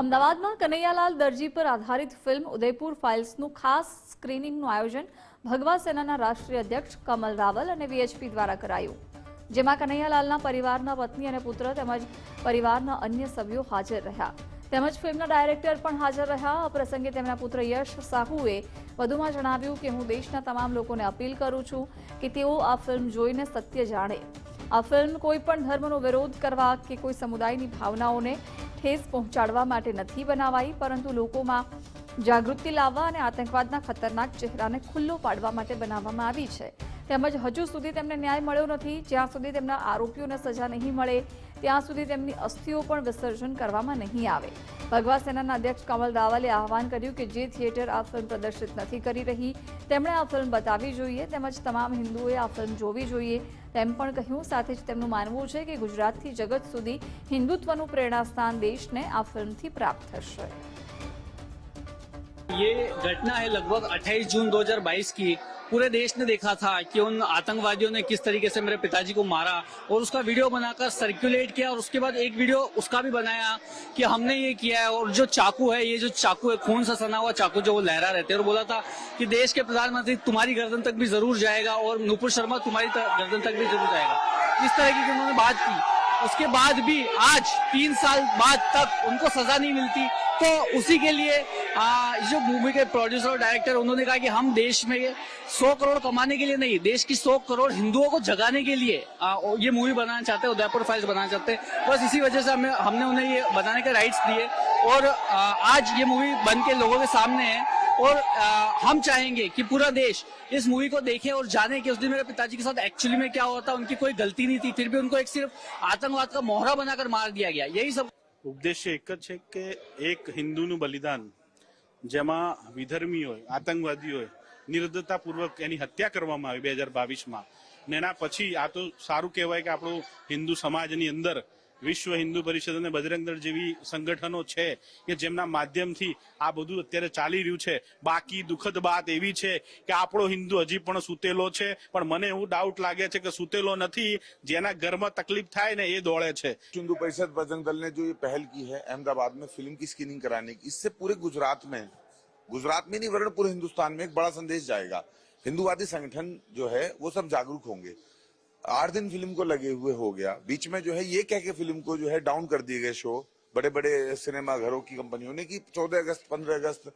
અમદાવાદમાં કનૈયાલાલ દરજી પર આધારિત ફિલ્મ ઉદયપુર ફાઇલ્સનું ખાસ સ્ક્રીનિંગનું આયોજન ભગવા સેનાના રાષ્ટ્રીય અધ્યક્ષ કમલ રાવલ અને વીએચપી દ્વારા કરાયું. જેમાં કનૈયાલાલના પરિવારના પત્ની અને પુત્ર તેમજ પરિવારના અન્ય સભ્યો હાજર રહ્યા. તેમજ ફિલ્મના ડાયરેક્ટર પણ હાજર રહ્યા. આ પ્રસંગે તેમના પુત્ર યશ સાહુએ વધુમાં જણાવ્યું કે, હું દેશના તમામ લોકોને અપીલ કરું છું કે તેઓ આ ફિલ્મ જોઈને સત્ય જાણે. આ ફિલ્મ કોઈ પણ ધર્મનો વિરોધ કરવા કે કોઈ સમુદાયની ભાવનાઓને ઠેસ પહોંચાડવા માટે નથી બનાવાઈ, પરંતુ લોકોમાં જાગૃતિ લાવવા અને આતંકવાદના ખતરનાક ચહેરાને ખુલ્લો પાડવા માટે બનાવવામાં આવી છે. તેમજ હજુ સુધી તેમને ન્યાય મળ્યો નથી જ્યાં સુધી તેમના આરોપીઓને સજા નહીં મળે ત્યાં સુધી તેમની અસ્થિઓ પણ વિસર્જન કરવામાં નહીં આવે ભગવા સેનાના અધ્યક્ષ કમલ રાવલે આહવાન કર્યું કે જે થિયેટર આ ફિલ્મ પ્રદર્શિત નથી કરી રહી તેમણે આ ફિલ્મ બતાવવી જોઈએ તેમજ તમામ હિન્દુઓએ આ ફિલ્મ જોવી જોઈએ તેમ પણ કહ્યું સાથે જ તેમનું માનવું છે કે ગુજરાતથી જગત સુધી હિન્દુત્વનું પ્રેરણાસ્થાન દેશને આ ફિલ્મથી પ્રાપ્ત થશે ये घटना है लगभग 28 जून 2022 की पूरे देश ने देखा था कि उन आतंकवादियों ने किस तरीके से मेरे पिताजी को मारा और उसका वीडियो बनाकर सर्कुलेट किया और उसके बाद एक वीडियो उसका भी बनाया कि हमने ये किया है और जो चाकू है, ये जो चाकू है, खून से सना हुआ चाकू जो वो लहरा रहते और बोला था कि देश के प्रधानमंत्री तुम्हारी गर्दन तक भी ज़रूर जाएगा और नुपुर शर्मा तुम्हारी गर्दन तक भी ज़रूर जाएगा। इस तरह की उन्होंने बात की। उसके बाद भी आज तीन साल बाद तक उनको सजा नहीं मिलती। तो उसी के लिए आ, जो मूवी के प्रोड्यूसर और डायरेक्टर उन्होंने कहा कि हम देश में सौ करोड़ कमाने के लिए नहीं देश की सौ करोड़ हिंदुओं को जगाने के लिए आ, ये मूवी बनाना चाहते हैं उदयपुर फाइल्स बनाना चाहते हैं। बस इसी वजह से हमें हमने उन्हें ये बनाने के राइट्स दिए। और आ, आज ये मूवी बन के लोगों के सामने है। और आ, हम चाहेंगे कि पूरा देश इस मूवी को देखे और जाने कि उस दिन मेरे पिताजी के साथ एक्चुअली में क्या हुआ था उनकी कोई गलती नहीं थी फिर भी उनको एक सिर्फ़ आतंकवाद का मोहरा बनाकर मार दिया गया। यही सब ઉદ્દેશ્ય એક જ છે કે એક હિન્દુનું બલિદાન, જેમાં વિધર્મીઓએ આતંકવાદીઓએ નિર્દતાપૂર્વક એની હત્યા કરવામાં આવી બે હજાર બાવીસમાં. ને એના પછી આ તો સારું કહેવાય કે આપણું હિન્દુ સમાજની અંદર વિશ્વ હિન્દુ પરિષદ અને બજરંગ દળ જેવી સંગઠનો છે કે જેમના માધ્યમથી આ બધું અત્યારે ચાલી રહ્યું છે બાકી દુઃખદ વાત એવી છે કે આપણો હિન્દુ હજી પણ સૂતેલો છે પણ મને એવું ડાઉટ લાગે છે કે સૂતેલો નથી જેના ઘરમાં તકલીફ થાય ને એ દોડે છે हिंदू परिषद बजरंग दल ने जो ये पहल की है अहमदाबाद में फिल्म की स्क्रीनिंग कराने की इससे पूरे गुजरात में गुजरात में नहीं वरन पूरे हिंदुस्तान में एक बड़ा संदेश जाएगा हिंदुवादी संगठन जो है वो सब जागरूक होंगे आठ दिन फ़िल्म को लगे हुए हो गया। बीच में जो है ये कह के फ़िल्म को जो है डाउन कर दिए गए शो बड़े बड़े सिनेमा घरों की कंपनियों ने कि 14 अगस्त 15 अगस्त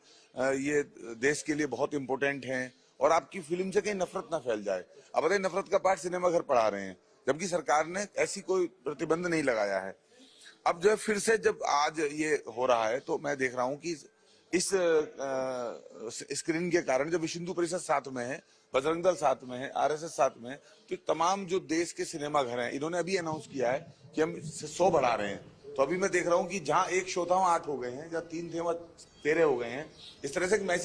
ये देश के लिए बहुत इंपॉर्टेंट हैं और आपकी फ़िल्म से कहीं नफरत ना फैल जाए। अब बताइए नफरत का पाठ सिनेमा घर पढ़ा रहे हैं, जबकि सरकार ने ऐसी कोई प्रतिबंध नहीं लगाया है। अब जो है फिर से जब आज ये हो रहा है तो मैं देख रहा हूँ कि इस स्क्रीन के कारण जब हिंदू परिषद साथ में है, बजरंग दल साथ में है, आरएसएस साथ में है तो तमाम जो देश के सिनेमा घर हैं, इन्होंने अभी अनाउंस किया है कि हम सौ बढ़ा रहे हैं। तो अभी मैं देख रहा हूँ कि जहाँ एक शो था वहाँ आठ हो गए हैं, जहाँ तीन थे वहाँ तेरह हो गए हैं। इस तरह से एक मैसेज